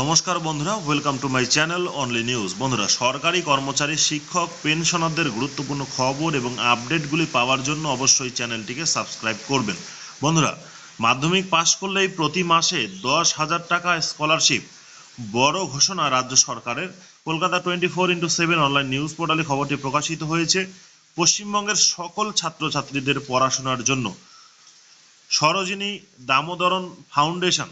নমস্কার বন্ধুরা welcome to my channel only news বন্ধুরা, সরকারি কর্মচারী, শিক্ষক, পেনশনারদের গুরুত্বপূর্ণ খবর এবং আপডেটগুলি পাওয়ার জন্য অবশ্যই চ্যানেলটিকে সাবস্ক্রাইব করবেন। বন্ধুরা, মাধ্যমিক পাশ করলেই প্রতি মাসে দশ হাজার টাকা স্কলারশিপ বড় ঘোষণা রাজ্য সরকারের। Kolkata twenty four into seven online news পোর্টালে খবরটি প্রকাশিত হয়েছে। পশ্চিমবঙ্গের সকল ছাত্রছাত্রীদের পড়াশোনার জন্য। সরোজিনী দামোদরন ফাউন্ডেশন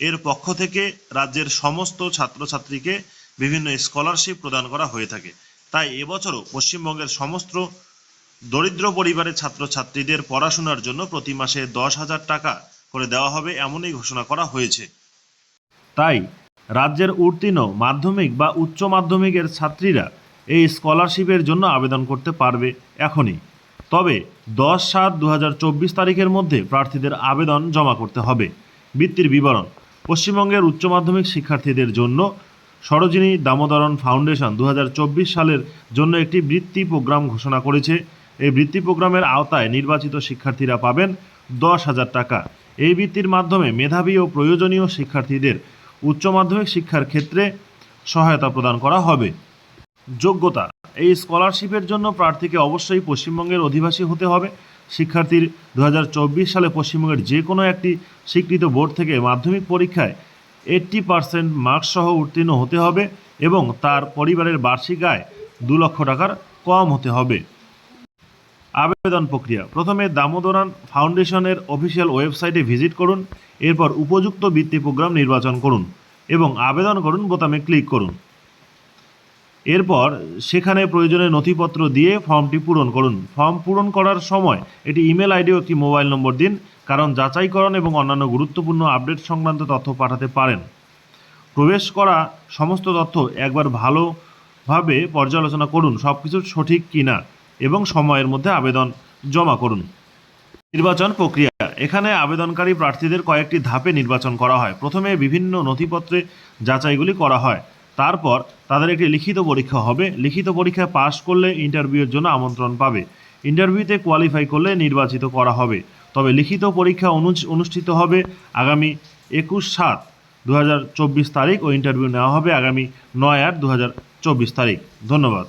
এর পক্ষ থেকে রাজ্যের সমস্ত ছাত্রছাত্রীকে বিভিন্ন স্কলারশিপ প্রদান করা হয়ে থাকে। তাই এবছরও পশ্চিমবঙ্গের সমস্ত দরিদ্র পরিবারের ছাত্রছাত্রীদের পড়াশোনার জন্য প্রতি মাসে দশ হাজার টাকা করে দেওয়া হবে এমনই ঘোষণা করা হয়েছে। তাই রাজ্যের উত্তীর্ণ মাধ্যমিক বা উচ্চ মাধ্যমিকের ছাত্রীরা এই স্কলারশিপের জন্য আবেদন করতে পারবে এখনই। তবে দশ সাত দু তারিখের মধ্যে প্রার্থীদের আবেদন জমা করতে হবে। বৃত্তির বিবরণ পশ্চিমবঙ্গের উচ্চ মাধ্যমিক শিক্ষার্থীদের জন্য সরোজিনী দামোদরন ফাউন্ডেশন দু হাজার চব্বিশ সালের জন্য একটি বৃত্তি প্রোগ্রাম ঘোষণা করেছে। এই বৃত্তি প্রোগ্রামের আওতায় নির্বাচিত শিক্ষার্থীরা পাবেন দশ হাজার টাকা। এই বৃত্তির মাধ্যমে মেধাবী ও প্রয়োজনীয় শিক্ষার্থীদের উচ্চ মাধ্যমিক শিক্ষার ক্ষেত্রে সহায়তা প্রদান করা হবে। যোগ্যতা, এই স্কলারশিপের জন্য প্রার্থীকে অবশ্যই পশ্চিমবঙ্গের অধিবাসী হতে হবে। শিক্ষার্থীর দু হাজার চব্বিশ সালে পশ্চিমবঙ্গের যে কোনো একটি স্বীকৃত বোর্ড থেকে মাধ্যমিক পরীক্ষায় এইট্টি পার্সেন্ট মার্কস সহ উত্তীর্ণ হতে হবে এবং তার পরিবারের বার্ষিক আয় দু লক্ষ টাকার কম হতে হবে। আবেদন প্রক্রিয়া। প্রথমে দামোদরান ফাউন্ডেশনের অফিসিয়াল ওয়েবসাইটে ভিজিট করুন, এরপর উপযুক্ত বৃত্তি প্রোগ্রাম নির্বাচন করুন এবং আবেদন করুন বোতামে ক্লিক করুন। এরপর সেখানে প্রয়োজনীয় নথিপত্র দিয়ে ফর্মটি পূরণ করুন। ফর্ম পূরণ করার সময় এটি ইমেল আইডি ও একটি মোবাইল নম্বর দিন, কারণ যাচাইকরণ এবং অন্যান্য গুরুত্বপূর্ণ আপডেট সংক্রান্ত তথ্য পাঠাতে পারেন। প্রবেশ করা সমস্ত তথ্য একবার ভালোভাবে পর্যালোচনা করুন সব কিছু সঠিক কিনা, এবং সময়ের মধ্যে আবেদন জমা করুন। নির্বাচন প্রক্রিয়া। এখানে আবেদনকারী প্রার্থীদের কয়েকটি ধাপে নির্বাচন করা হয়। প্রথমে বিভিন্ন নথিপত্রে যাচাইগুলি করা হয়। তারপর তাদের একটি লিখিত পরীক্ষা হবে। লিখিত পরীক্ষায় পাশ করলে ইন্টারভিউয়ের জন্য আমন্ত্রণ পাবে। ইন্টারভিউতে কোয়ালিফাই করলে নির্বাচিত করা হবে। তবে লিখিত পরীক্ষা অনু- অনুষ্ঠিত হবে আগামী একুশ সাত দু তারিখ ও ইন্টারভিউ নেওয়া হবে আগামী নয় আট দু তারিখ। ধন্যবাদ।